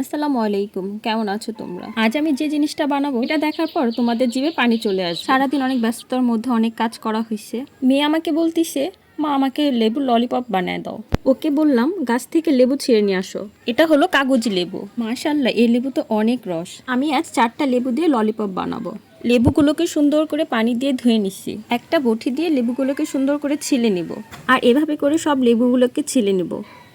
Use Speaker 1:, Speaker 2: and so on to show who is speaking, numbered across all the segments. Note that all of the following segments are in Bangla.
Speaker 1: আসসালামু আলাইকুম কেমন আছো তোমরা? আজ আমি যে জিনিসটা বানাবো এটা দেখার পর তোমাদের জিভে পানি চলে আসবে। সারাদিন অনেক ব্যস্ততার মধ্যে অনেক কাজ করা হয়েছে মেয়ে আমাকে বলতিছে মা আমাকে লেবু ললিপপ বানায় দাও। ওকে বললাম গাছ থেকে লেবু ছিঁড়ে নিয়ে আসো। এটা হলো কাগজি লেবু। মাশাল্লাহ এই লেবু তো অনেক রস। আমি আজ চারটা লেবু দিয়ে ললিপপ বানাবো। লেবুগুলোকে সুন্দর করে পানি দিয়ে ধুয়ে নিচ্ছি। একটা বটি দিয়ে লেবুগুলোকে সুন্দর করে ছিলে নিব। আর এভাবে করে সব লেবুগুলোকে ছিলে নিব।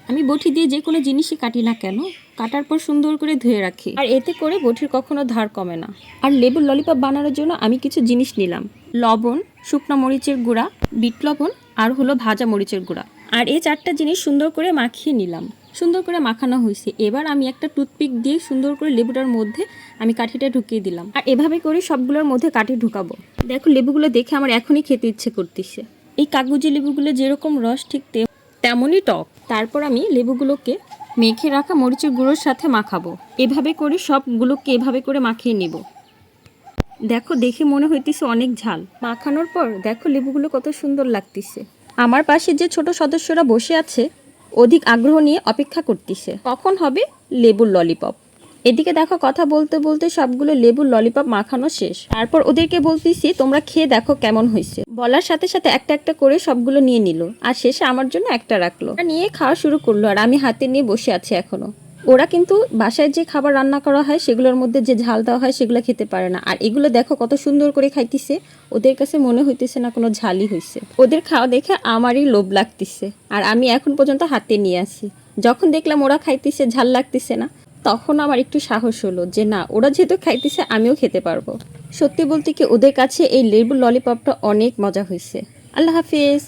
Speaker 1: আমি বটি দিয়ে যে কোনো জিনিসই কাটি না কেন, কাটার পর সুন্দর করে ধুয়ে রাখি। আর এতে করে বটির কখনো ধার কমে না। আর লেবুর ললিপপ বানানোর জন্য আমি কিছু জিনিস নিলাম। লবণ, শুকনো মরিচের গুঁড়া, বিট লবণ, আর হলো ভাজা মরিচের গুঁড়া। আর এই চারটা জিনিস সুন্দর করে মাখিয়ে নিলাম। সুন্দর করে মাখানো হয়েছে। এবার আমি একটা টুথপিক দিয়ে সুন্দর করে লেবুটার মধ্যে আমি কাঠিটা ঢুকিয়ে দিলাম। আর এভাবে করে সবগুলোর মধ্যে কাঠি ঢুকাবো। দেখো, লেবুগুলো দেখে আমার এখনই খেতে ইচ্ছে করতেছে। এই কাগজি লেবুগুলো যেরকম রস ঠিক তেমনই টক। তারপর আমি লেবুগুলোকে মেখে রাখা মরিচের গুঁড়োর সাথে মাখাবো। এভাবে করে সবগুলোকে এভাবে করে মাখিয়ে নেব। দেখো, দেখে মনে হইতেছে অনেক ঝাল। মাখানোর পর দেখো লেবুগুলো কত সুন্দর লাগতেছে। আমার পাশে যে ছোট সদস্যরা বসে আছে, অধিক আগ্রহ নিয়ে অপেক্ষা করতেছে। কখন হবে? লেবুর ললিপপ। এদিকে দেখো, কথা বলতে বলতে সবগুলো লেবুর ললিপপ মাখানো শেষ। তারপর ওদেরকে বলতেছি, তোমরা খেয়ে দেখো কেমন হয়েছে। বলার সাথে সাথে একটা একটা করে সবগুলো নিয়ে নিল। আর শেষে আমার জন্য একটা রাখল। নিয়ে খাওয়া শুরু করল, আর আমি হাতে নিয়ে বসে আছি এখনও। ওরা কিন্তু বাসায় যে খাবার রান্না করা হয়, সেগুলোর মধ্যে যে ঝাল দেওয়া হয়, সেগুলো খেতে পারে না। আর এগুলো দেখো, কত সুন্দর করে খাইতেছে। ওদের কাছে মনে হইতেছে না কোনো ঝালই হয়েছে ওদের খাওয়া দেখে আমারই লোভ লাগতেছে। আর আমি এখন পর্যন্ত হাতে নিয়ে আসি যখন দেখলাম ওরা খাইতেছে, ঝাল লাগতেছে না। তখন আমার একটু সাহস হলো যে না, ওরা যেহেতু খাইতেছে, আমিও খেতে পারব। সত্যি বলতে কি, ওদের কাছে এই লেবু ললিপপটা অনেক মজা হয়েছে আল্লাহ হাফিজ।